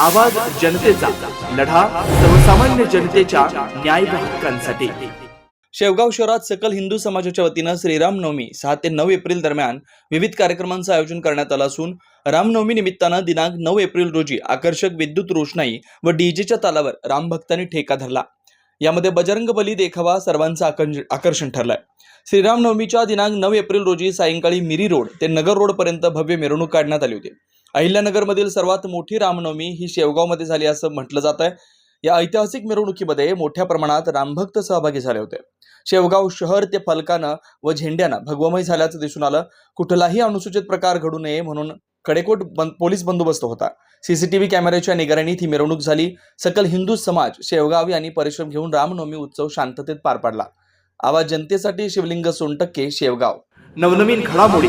आवाज जनतेचा लढा सर्वसामान्य जनतेच्या न्याय हक्कांसाठी. शेवगाव शहरात सकल हिंदू समाजाच्या वतीनं श्रीरामनवमी सहा ते नऊ एप्रिल दरम्यान विविध कार्यक्रमांचं आयोजन करण्यात आलं असून रामनवमी निमित्तानं दिनांक नऊ एप्रिल रोजी आकर्षक विद्युत रोषणाई व डीजेच्या तालावर रामभक्तांनी ठेका धरला. यामध्ये बजरंग बली देखावा सर्वांचं आकर्षण आकर्षण ठरलंय. श्रीरामनवमीच्या दिनांक नऊ एप्रिल रोजी सायंकाळी मिरी रोड ते नगर रोड पर्यंत भव्य मिरवणूक काढण्यात आली होती. अहिल्यानगरमधील सर्वात मोठी रामनवमी ही शेवगावमध्ये झाली असं म्हटलं जात आहे. या ऐतिहासिक मिरवणुकीमध्ये मोठ्या प्रमाणात रामभक्त सहभागी झाले होते. शेवगाव शहर ते फलकानं व झेंड्यानं भगवमय झाल्याचं दिसून आलं. कुठलाही अनुसूचित प्रकार घडू नये म्हणून कडेकोट बंद पोलीस बंदोबस्त होता. सीसीटीव्ही कॅमेऱ्याच्या निगराणीत ही मिरवणूक झाली. सकल हिंदू समाज शेवगाव यांनी परिश्रम घेऊन रामनवमी उत्सव शांततेत पार पाडला. आवाज जनतेसाठी शिवलिंग सोनटक्के शेवगाव. नवनवीन घडामोडी